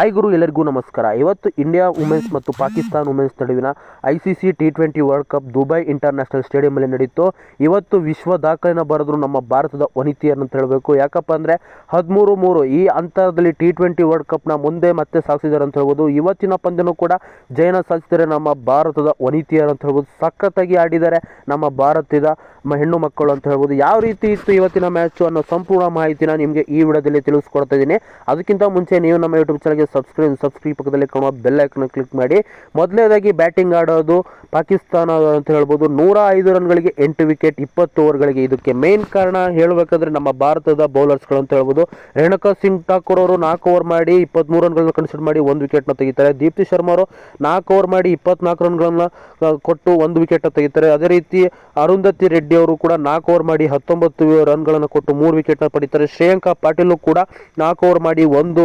Hi ಗುರು, ಎಲ್ಲರಿಗೂ ನಮಸ್ಕಾರ. ಇವತ್ತು ಇಂಡಿಯಾ ವುಮೆನ್ಸ್ ಮತ್ತು ಪಾಕಿಸ್ತಾನ್ ವುಮೆನ್ಸ್ ನಡುವಿನ I C C T twenty world cup Dubai international ಸ್ಟೇಡಿಯಮಲ್ಲಿ ನಡೆಯಿತು ಇವತ್ತು ವಿಶ್ವ ದಾಖಲೆನ ಬರೆದ್ರು ನಮ್ಮ ಭಾರತದ ವನಿತೆಯರ್ ಅಂತ ಹೇಳಬೇಕು. ಯಾಕಪ್ಪ ಅಂದರೆ ಹದಿಮೂರು ಮೂರು ಈ ಅಂತರದಲ್ಲಿ ಟಿ ಟ್ವೆಂಟಿ ವರ್ಲ್ಡ್ ಕಪ್ನ ಮುಂದೆ ಮತ್ತೆ ಸಾಗಿಸಿದ್ದಾರೆ ಅಂತ ಹೇಳ್ಬೋದು. ಇವತ್ತಿನ ಪಂದ್ಯನೂ ಕೂಡ ಜಯನ ಸಾಧಿಸಿದರೆ ನಮ್ಮ ಭಾರತದ ವನಿತೆಯರ್ ಅಂತ ಹೇಳ್ಬೋದು. ಸಖತ್ತಾಗಿ ಆಡಿದ್ದಾರೆ ನಮ್ಮ ಭಾರತದ ಹೆಣ್ಣು ಮಕ್ಕಳು ಅಂತ ಹೇಳ್ಬೋದು. ಯಾವ ರೀತಿ ಇತ್ತು ಇವತ್ತಿನ ಮ್ಯಾಚು ಅನ್ನೋ ಸಂಪೂರ್ಣ ಮಾಹಿತಿನ ನಿಮಗೆ ಈ ವಿಡಿಯೋದಲ್ಲಿ ತಿಳಿಸ್ಕೊಡ್ತಾ ಇದ್ದೀನಿ. ಅದಕ್ಕಿಂತ ಮುಂಚೆ ನೀವು ನಮ್ಮ ಯೂಟ್ಯೂಬ್ ಚಾನಲ್ಗೆ ಸಬ್ಸ್ಕ್ರೈಬ್ ಸಬ್ಸ್ಕ್ರೈಬ್ ಪಕ್ಕದಲ್ಲಿ ಕಾಣುವ ಬೆಲ್ ಐಕನ್ ಕ್ಲಿಕ್ ಮಾಡಿ. ಮೊದಲನೇದಾಗಿ ಬ್ಯಾಟಿಂಗ್ ಆಡೋದು ಪಾಕಿಸ್ತಾನ ಅಂತ ಹೇಳ್ಬೋದು. ನೂರ ಐದು ರನ್ಗಳಿಗೆ ಎಂಟು ವಿಕೆಟ್ ಇಪ್ಪತ್ತು ಓವರ್ಗಳಿಗೆ ಇದಕ್ಕೆ ಮೇನ್ ಕಾರಣ ಹೇಳಬೇಕಾದ್ರೆ ನಮ್ಮ ಭಾರತದ ಬೌಲರ್ಸ್ಗಳು ಅಂತ ಹೇಳ್ಬೋದು. ರೇಣುಕಾ ಸಿಂಗ್ ಠಾಕೂರ್ ಅವರು ನಾಲ್ಕು ಓವರ್ ಮಾಡಿ ಇಪ್ಪತ್ತ್ಮೂರು ರನ್ಗಳನ್ನ ಕನ್ಸಿಡರ್ ಮಾಡಿ ಒಂದು ವಿಕೆಟ್ನ ತೆಗಿತಾರೆ. ದೀಪ್ತಿ ಶರ್ಮಾ ಅವರು ನಾಲ್ಕು ಓವರ್ ಮಾಡಿ ಇಪ್ಪತ್ನಾಲ್ಕು ರನ್ಗಳನ್ನ ಕೊಟ್ಟು ಒಂದು ವಿಕೆಟ್ ತೆಗಿತಾರೆ. ಅದೇ ರೀತಿ ಅರುಂಧತಿ ರೆಡ್ಡಿ ಅವರು ಕೂಡ ನಾಲ್ಕು ಓವರ್ ಮಾಡಿ ಹತ್ತೊಂಬತ್ತು ರನ್ಗಳನ್ನು ಕೊಟ್ಟು ಮೂರು ವಿಕೆಟ್ನ ಪಡಿತಾರೆ. ಶ್ರೇಯಾಂಕಾ ಪಾಟೀಲು ಕೂಡ ನಾಲ್ಕು ಓವರ್ ಮಾಡಿ ಒಂದು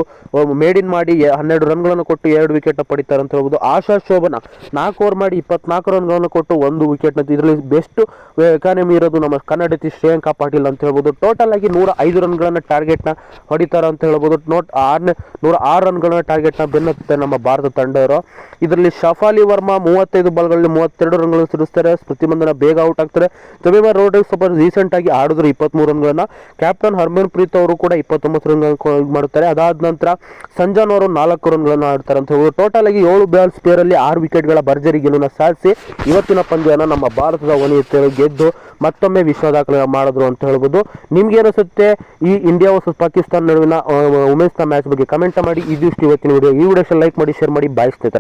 ಮೇಡಿನ್ ಮಾಡಿ ಎ- ಹನ್ನೆರಡು ರನ್ಗಳನ್ನು ಕೊಟ್ಟು ಎರಡು ವಿಕೆಟ್ನ ಪಡಿತಾರೆ ಅಂತ ಹೇಳ್ಬೋದು. ಆಶಾ ಶೋಭನ ನಾಲ್ಕು ಓವರ್ ಮಾಡಿ ಇಪ್ಪತ್ನಾಲ್ಕು ರನ್ಗಳನ್ನು ಕೊಟ್ಟು ಒಂದು ವಿಕೆಟ್ನ ಇದರಲ್ಲಿ ಬೆಸ್ಟ್ ಎಕಾನಮಿ ಇರೋದು ನಮ್ಮ ಕನ್ನಡತಿ ಶ್ರೇಯಾಂಕಾ ಪಾಟೀಲ್ ಅಂತ ಹೇಳ್ಬೋದು. ಟೋಟಲ್ ಆಗಿ ನೂರ ಐದು ಟಾರ್ಗೆಟ್ ಟಾರ್ಗೆಟ್ನ ಹೊಡಿತಾರೆ ಅಂತ ಹೇಳ್ಬೋದು. ನೋಟ್ ಆರನೇ ನೂರ ಆರು ರನ್ಗಳನ್ನ ಟಾರ್ಗೆಟ್ನ ಬೆನ್ನತ್ತೆ ನಮ್ಮ ಭಾರತ ತಂಡವರು ಇದರಲ್ಲಿ ಶಫಾಲಿ ವರ್ಮಾ ಮೂವತ್ತೈದು ಬಾಲ್ಗಳಲ್ಲಿ ಮೂವತ್ತೆರಡು ರನ್ಗಳನ್ನು ಸಿಡಿಸ್ತಾರೆ. ಸ್ಮೃತಿ ಮಂದನ ಬೇಗ ಔಟ್ ಆಗ್ತಾರೆ. ತಮಿಮಾ ರೋಡ್ರಿಗ್ ಸ್ವಲ್ಪ ರೀಸೆಂಟ್ ಆಗಿ ಆಡಿದ್ರು ಇಪ್ಪತ್ಮೂರು ರನ್ಗಳನ್ನ. ಕ್ಯಾಪ್ಟನ್ ಹರ್ಮನ್ ಪ್ರೀತ್ ಅವರು ಕೂಡ ಇಪ್ಪತ್ತೊಂಬತ್ತು ರನ್ ಮಾಡುತ್ತಾರೆ. ಅದಾದ ನಂತರ ಸಂಜಾನ್ ಅವರು ನಾಲ್ಕು ರನ್ಗಳನ್ನು ಆಡ್ತಾರೆ ಅಂತ ಹೇಳ್ಬೋದು. ಟೋಟಲ್ ಆಗಿ ಏಳು ಬಾಲ್ ಸ್ಪೇರ್ ಅಲ್ಲಿ ಆರು ವಿಕೆಟ್ಗಳ ಭರ್ಜರಿ ಗೆಲುವನ್ನ ಸಾಧಿಸಿ ಇವತ್ತಿನ ಪಂದ್ಯನ ನಮ್ಮ ಭಾರತದ ವನಿತೆಯರು ಗೆದ್ದು ಮತ್ತೊಮ್ಮೆ ವಿಶ್ವ ದಾಖಲೆ ಮಾಡಿದ್ರು ಅಂತ ಹೇಳ್ಬೋದು. ನಿಮ್ಗೆ ಅನಿಸುತ್ತೆ? ಈ ಇಂಡಿಯಾ ವರ್ಸಸ್ ಪಾಕಿಸ್ತಾನ ನಡುವಿನ ವುಮೆನ್ಸ್ನ ಮ್ಯಾಚ್ ಬಗ್ಗೆ ಕಮೆಂಟ್ ಮಾಡಿ. ಇದಿಷ್ಟು ಇವತ್ತಿನ ವಿಡಿಯೋ ಈ ವಿಡಿಯೋ ಲೈಕ್ ಮಾಡಿ ಶೇರ್ ಮಾಡಿ. ಬಾಯ್ ಸ್ನೇಹಿತರೆ.